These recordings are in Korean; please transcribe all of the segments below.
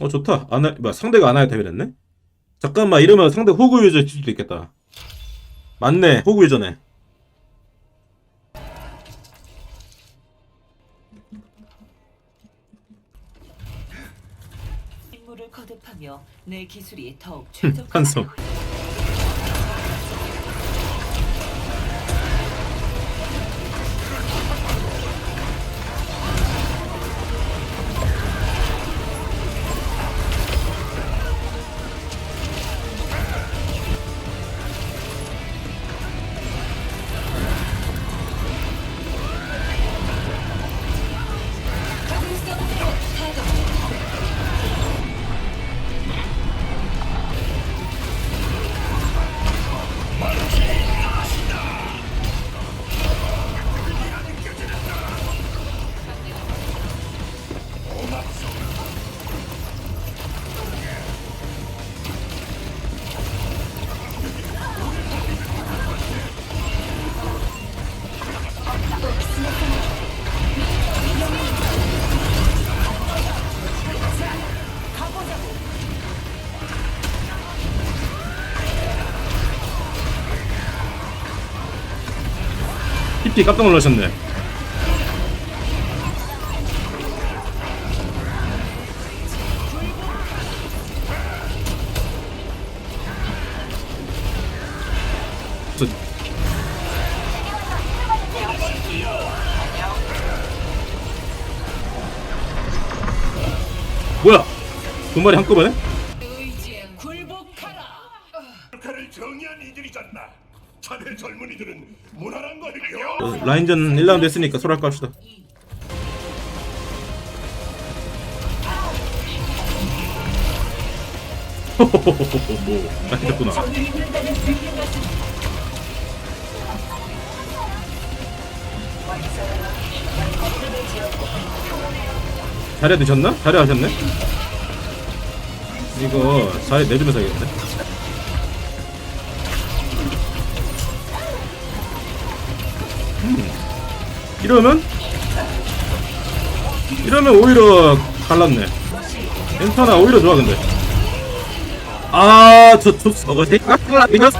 어 좋다. 아나 뭐 상대가 아나야 대회랬네. 잠깐만 이러면 상대 호구 유저일 수도 있겠다. 맞네 호구 유저네. 임무를 거듭하며 내 기술이 더욱 흠, 최적화. 한성. 피피 깜짝 놀라셨네. 저... 뭐야? 두 마리 한꺼번에? 라인전 1라운드 했으니까 거 합시다. 호호호호호호 나 했구나. 자리에 드셨나? 자리에 하셨네? 이거 자리에 내주면서 하겠는데? 이러면 이러면 오히려 갈랐네. 괜찮아 오히려 좋아 근데. 아저 저 저거 이거.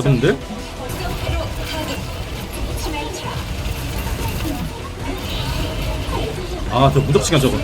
맞은데? 아, 저 무적 시간 저거.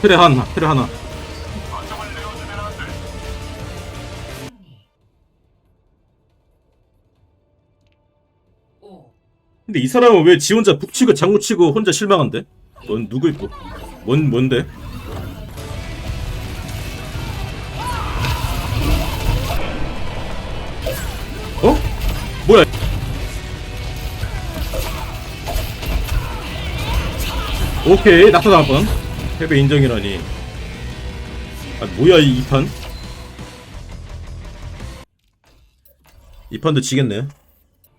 트레 하나, 트레 하나. 오, 근데 이 사람은 왜 지 혼자 북치고 장구치고 혼자 실망한데? 넌 누구 있고? 뭔 뭔데? 어? 뭐야? 오케이 낙서당할 뻔. 패배 인정이라니. 아 뭐야 이 2판? 이 판도 지겠네.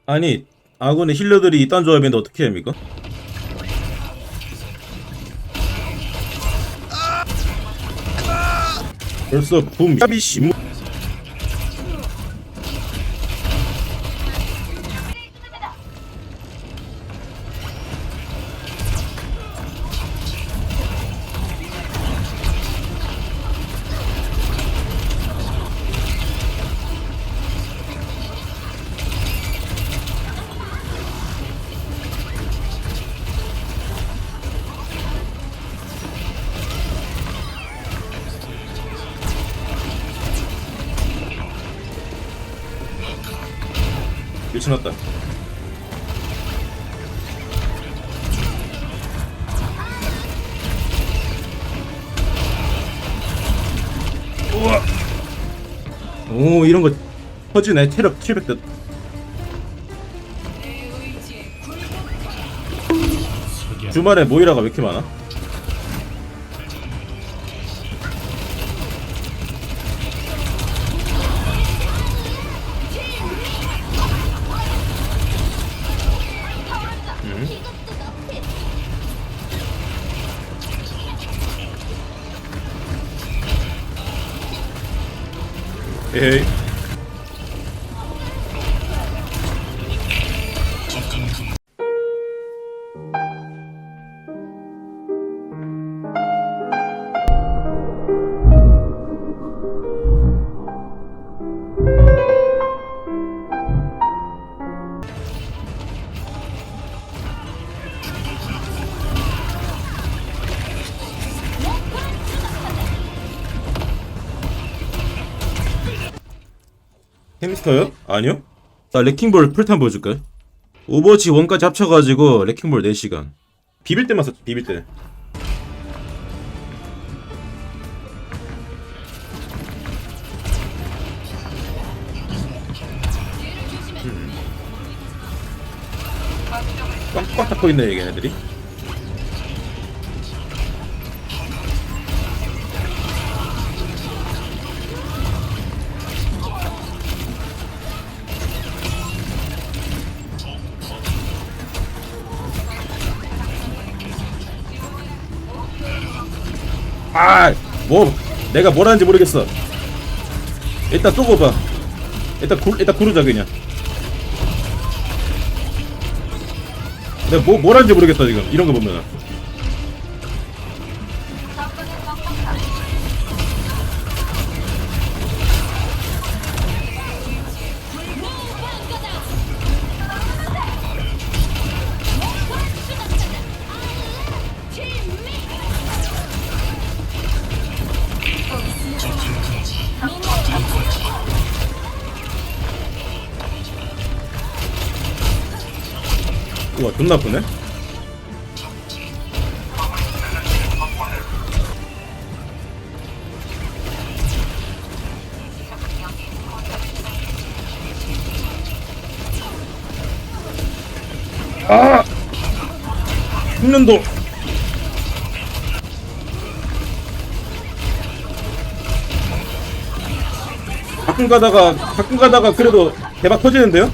아니 아군의 힐러들이 이딴 조합인데 어떻게 합니까? 벌써 붐 야비시 미쳐났다 우와. 오 이런거 터지네. 체력 700대 주말에 모이라가 왜 이렇게 많아? 에이 햄스터요? 아니요? 나 레킹볼 풀탄 보여줄까요? 오버워치 1까지 합쳐가지고 레킹볼 4시간 비빌 때만 썼지 비빌 때 음. 꽉꽉 닫고 있네 얘 애들이 아, 뭐 내가 뭘 하는지 모르겠어. 일단 쏘고 봐. 일단 구, 일단 구르자 그냥. 내가 뭐, 뭘 하는지 모르겠다 지금 이런 거 보면. 우와 존나 아프네. 아! 흑면도 가끔 가다가 가끔 가다가 그래도 대박 터지는데요?